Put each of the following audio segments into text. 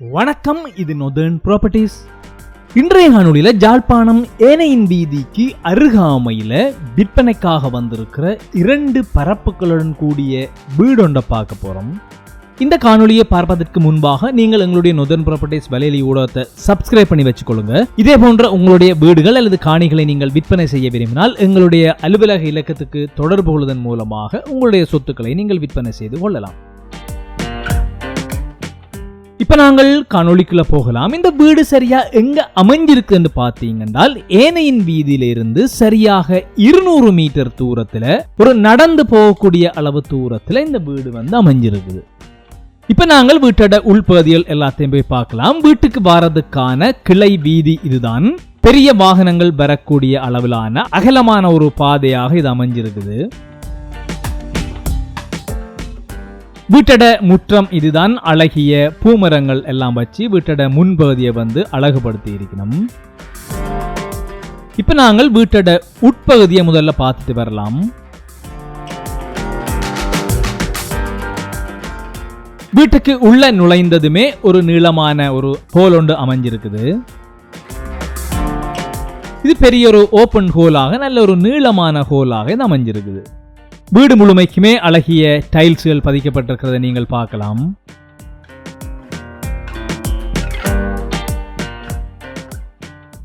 வணக்கம் இது northern properties இன்றைய காணொலியில் ஜாழ்ப்பாணம் ஏனையின் வீதிக்கு அருகாமையில விற்பனைக்காக வந்திருக்கிற இரண்டு பரப்புகளுடன் கூடிய வீடொன்றை பார்க்க போறோம். இந்த காணொலியை பார்ப்பதற்கு முன்பாக நீங்கள் எங்களுடைய நொதர்ன் ப்ராப்பர்ட்டிஸ் வலையலி ஊடகத்தை சப்ஸ்கிரைப் பண்ணி வச்சுக்கொள்ளுங்க. இதே போன்ற உங்களுடைய வீடுகள் அல்லது காணிகளை நீங்கள் விற்பனை செய்ய விரும்பினால் எங்களுடைய அலுவலக இலக்கத்துக்கு தொடர்பு கொள்வதன் மூலமாக உங்களுடைய சொத்துக்களை நீங்கள் விற்பனை செய்து கொள்ளலாம். இப்ப நாங்கள் காணொளிக்குள்ள போகலாம். இந்த வீடு சரியா எங்க அமைஞ்சிருக்குன்னு பார்த்தீங்கன்றால் ஏனையின் வீதியில இருந்து சரியாக இருநூறு மீட்டர் தூரத்துல ஒரு நடந்து போகக்கூடிய அளவு தூரத்துல இந்த வீடு வந்து அமைஞ்சிருக்குது. இப்ப நாங்கள் வீட்டோட உள்பகுதிகள் எல்லாத்தையும் போய் பார்க்கலாம். வீட்டுக்கு வாரதுக்கான கிளை வீதி இதுதான். பெரிய வாகனங்கள் வரக்கூடிய அளவிலான அகலமான ஒரு பாதையாக இது அமைஞ்சிருக்குது. வீட்டட முற்றம் இதுதான் அழகிய பூமரங்கள் எல்லாம் வச்சு வீட்டட முன்பகுதியை வந்து அழகுபடுத்தி இருக்கணும் இப்ப நாங்கள் வீட்டட உட்பகுதியை முதல்ல பார்த்துட்டு வரலாம். வீட்டுக்கு உள்ள நுழைந்ததுமே ஒரு நீளமான ஒரு ஹோல் ஒன்று அமைஞ்சிருக்குது. இது பெரிய ஒரு ஓப்பன் ஹோலாக நல்ல ஒரு நீளமான ஹோலாக இது அமைஞ்சிருக்குது. வீடு முழுமைக்குமே அழகிய டைல்ஸ்கள் பதிக்கப்பட்டிருக்கிறதை நீங்கள் பார்க்கலாம்.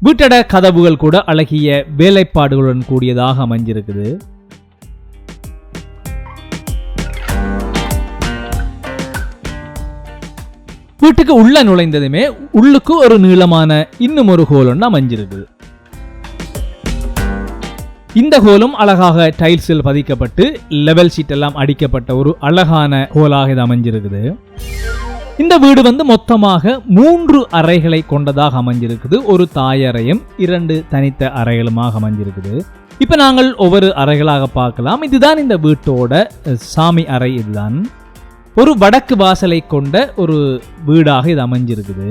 வீட்டட கதவுகள் கூட அழகிய வேலைப்பாடுகளுடன் கூடியதாக அமைஞ்சிருக்குது. வீட்டுக்கு உள்ள நுழைந்ததுமே உள்ளுக்கு ஒரு நீளமான இன்னும் ஒரு ஹோல் ஒன்று அமைஞ்சிருக்குது. இந்த ஹோலும் அழகாக டைல்ஸில் பதிக்கப்பட்டு லெவல் ஷீட் எல்லாம் அடிக்கப்பட்ட ஒரு அழகான ஹோலாக இது அமைஞ்சிருக்குது. இந்த வீடு வந்து மொத்தமாக மூன்று அறைகளை கொண்டதாக அமைஞ்சிருக்குது. ஒரு தாயறையும் இரண்டு தனித்த அறைகளுமாக அமைஞ்சிருக்குது. இப்ப நாங்கள் ஒவ்வொரு அறைகளாக பார்க்கலாம். இதுதான் இந்த வீட்டோட சாமி அறை இதுதான். ஒரு வடக்கு வாசலை கொண்ட ஒரு வீடாக இது அமைஞ்சிருக்குது.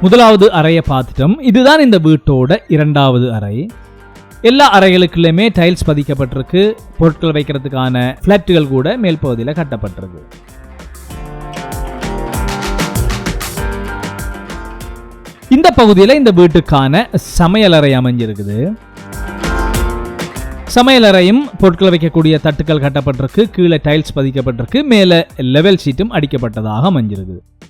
முதலாவது அறையை பார்த்துட்டோம். இதுதான் இந்த வீட்டோட இரண்டாவது அறை. எல்லா அறைகளுக்குள்ளேயுமே டைல்ஸ் பதிக்கப்பட்டிருக்கு. பொருட்கள் வைக்கிறதுக்கான ஃப்ளாட்டுகள் கூட மேல் பகுதியில் கட்டப்பட்டிருக்கு. இந்த பகுதியில் இந்த வீட்டுக்கான சமையலறை அமைஞ்சிருக்குது. சமையலறையும் பொருட்கள் வைக்கக்கூடிய தட்டுக்கள் கட்டப்பட்டிருக்கு. கீழே டைல்ஸ் பதிக்கப்பட்டிருக்கு. மேலே லெவல் ஷீட்டும் அடிக்கப்பட்டதாக அமைஞ்சிருக்குது.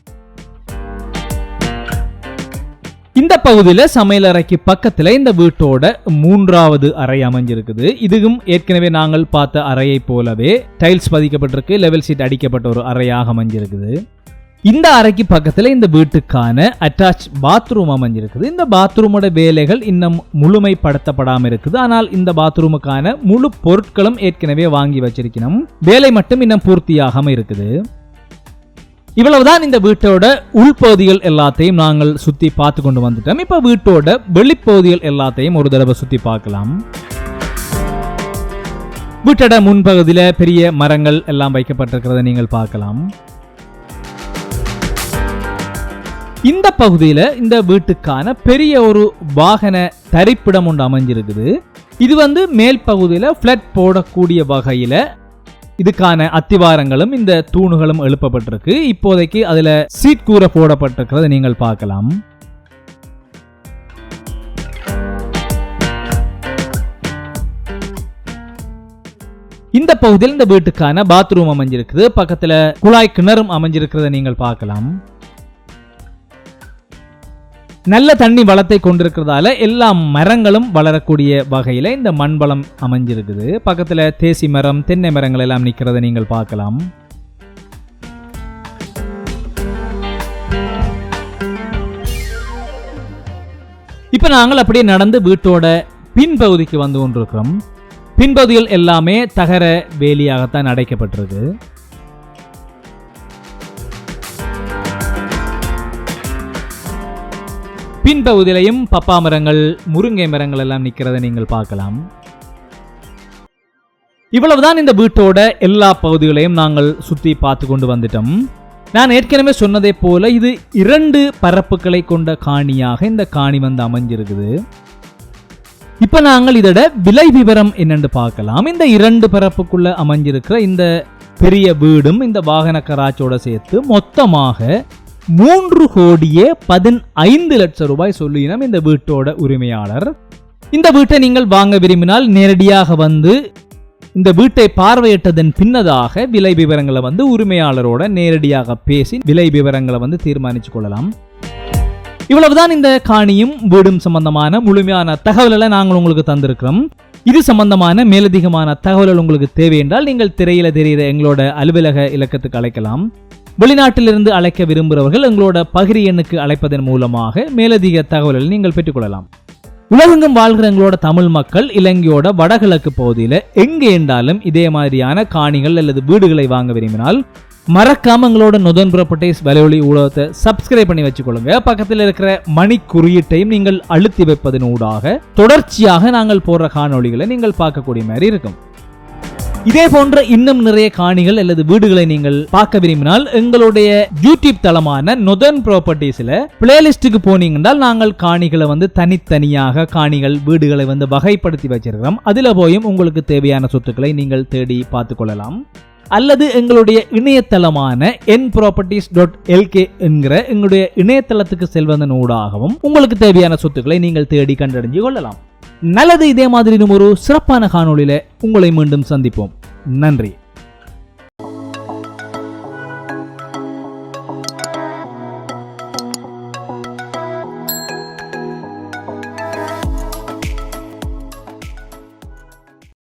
இந்த பகுதியில் சமையலறைக்கு பக்கத்தில் இந்த வீட்டோட மூன்றாவது அறை அமைஞ்சிருக்குது. இதுவும் ஏற்கனவே நாங்கள் பார்த்த அறையைப் போலவே டைல்ஸ் பதிக்கப்பட்டிருக்கு லெவல் சீட் அடிக்கப்பட்ட ஒரு அறையாக அமைஞ்சிருக்குது. இந்த அறைக்கு பக்கத்தில் இந்த வீட்டுக்கான அட்டாச் பாத்ரூம் அமைஞ்சிருக்குது. இந்த பாத்ரூமோட வேலைகள் இன்னும் முழுமைப்படுத்தப்படாமல் இருக்குது. ஆனால் இந்த பாத்ரூமுக்கான முழு பொருட்களும் ஏற்கனவே வாங்கி வச்சிருக்கணும். வேலை மட்டும் இன்னும் பூர்த்தியாகாமல் இருக்குது. இவ்வளவுதான் இந்த வீட்டோட உள்பகுதிகள் எல்லாத்தையும் நாங்கள் சுத்தி பார்த்து கொண்டு வந்துட்டோம். இப்ப வீட்டோட வெளிப்பகுதிகள் எல்லாத்தையும் ஒரு தடவை சுத்தி பார்க்கலாம். வீட்டோட முன்பகுதியில பெரிய மரங்கள் எல்லாம் வைக்கப்பட்டிருக்கிறத நீங்கள் பார்க்கலாம். இந்த பகுதியில இந்த வீட்டுக்கான பெரிய ஒரு வாகன தரிப்பிடம் ஒன்று அமைஞ்சிருக்குது. இது வந்து மேல் பகுதியில ஃப்ளட் போடக்கூடிய வகையில் இதுக்கான அத்திவாரங்களும் இந்த தூணுகளும் எழுப்பப்பட்டிருக்கு. இப்போதைக்கு அதுல சீட் கூரை போடப்பட்டிருக்கிறத நீங்கள் பார்க்கலாம். இந்த பகுதியில் இந்த வீட்டுக்கான பாத்ரூம் அமைஞ்சிருக்குது. பக்கத்துல குழாய் கிணறும் அமைஞ்சிருக்கிறத நீங்கள் பார்க்கலாம். நல்ல தண்ணி வளத்தை கொண்டிருக்கிறதால எல்லா மரங்களும் வளரக்கூடிய வகையில இந்த மண்வளம் அமைஞ்சிருக்குது. பக்கத்துல தேசி மரம் தென்னை மரங்கள் எல்லாம் நிக்கிறத நீங்கள் பார்க்கலாம். இப்ப நாங்கள் அப்படியே நடந்து வீட்டோட பின்பகுதிக்கு வந்து கொண்டிருக்கிறோம். பின்பகுதிகள் எல்லாமே தகர வேலியாகத்தான் அடைக்கப்பட்டிருக்கு. பின்பகுதியிலையும் பப்பா மரங்கள் முருங்கை மரங்கள் எல்லாம் நிற்கிறத நீங்கள் பார்க்கலாம். இவ்வளவுதான் இந்த வீட்டோட எல்லா பகுதிகளையும் நாங்கள் சுற்றி பார்த்து கொண்டு வந்துட்டோம். நான் ஏற்கனவே சொன்னதை போல இது இரண்டு பரப்புகளை கொண்ட காணியாக இந்த காணி வந்து அமைஞ்சிருக்குது. இப்போ நாங்கள் இதோட விலை விவரம் என்னென்று பார்க்கலாம். இந்த இரண்டு பரப்புக்குள்ள அமைஞ்சிருக்கிற இந்த பெரிய வீடும் இந்த வாகன கராச்சோட சேர்த்து மொத்தமாக மூன்று கோடியே பதினைந்து லட்சம் ரூபாய் சொல்லினம் இந்த வீட்டோட உரிமையாளர். இந்த வீட்டை நீங்கள் வாங்க விரும்பினால் நேரடியாக வந்து இந்த வீட்டை பார்வையிட்டதன் பின்னதாக விலை விவரங்களை வந்து உரிமையாளரோட நேரடியாக பேசி விலை விவரங்களை வந்து தீர்மானிச்சு கொள்ளலாம். இவ்வளவுதான் இந்த காணியும் வீடும் சம்பந்தமான முழுமையான தகவல்களை நாங்கள் உங்களுக்கு தந்திருக்கிறோம். இது சம்பந்தமான மேலதிகமான தகவல்கள் உங்களுக்கு தேவை என்றால் நீங்கள் திரையில தெரிகிற எங்களோட அலுவலக இலக்கத்துக்கு அழைக்கலாம். வெளிநாட்டிலிருந்து அழைக்க விரும்புகிறவர்கள் எங்களோட பகிரி எண்ணுக்கு அழைப்பதன் மூலமாக மேலதிக தகவல்களை நீங்கள் பெற்றுக்கொள்ளலாம். உலகெங்கும் வாழ்கிற எங்களோட தமிழ் மக்கள் இலங்கையோட வடகிழக்கு பகுதியில் எங்கே இருந்தாலும் இதே மாதிரியான காணிகள் அல்லது வீடுகளை வாங்க விரும்பினால் மறக்காம எங்களோட நொதன் ப்ராப்பர்ட்டிஸ் வலையொலி ஊடகத்தை சப்ஸ்கிரைப் பண்ணி வச்சுக்கொள்ளுங்க. பக்கத்தில் இருக்கிற மணி குறியீட்டையும் நீங்கள் அழுத்தி வைப்பதன் ஊடாக தொடர்ச்சியாக நாங்கள் போடுற காணொளிகளை நீங்கள் பார்க்கக்கூடிய மாதிரி இருக்கும். இதே போன்ற இன்னும் நிறைய காணிகள் அல்லது வீடுகளை நீங்கள் பார்க்க விரும்பினால் எங்களுடைய யூடியூப் தளமான நொதன் ப்ராப்பர்ட்டிஸ்ல பிளேலிஸ்டுக்கு போனீங்கன்னா நாங்கள் காணிகளை வந்து தனித்தனியாக காணிகள் வீடுகளை வந்து வகைப்படுத்தி வச்சிருக்கிறோம். அதுல போயும் உங்களுக்கு தேவையான சொத்துக்களை நீங்கள் தேடி பார்த்து கொள்ளலாம். அல்லது எங்களுடைய இணையதளமான என் ப்ராப்பர்ட்டிஸ் டாட் எல்கே என்கிற எங்களுடைய இணையதளத்துக்கு செல்வதன் ஊடாகவும் உங்களுக்கு தேவையான சொத்துக்களை நீங்கள் தேடி கண்டறிஞ்சு கொள்ளலாம். நல்லது இதே மாதிரி ஒரு சிறப்பான காணொளியில உங்களை மீண்டும் சந்திப்போம். நன்றி.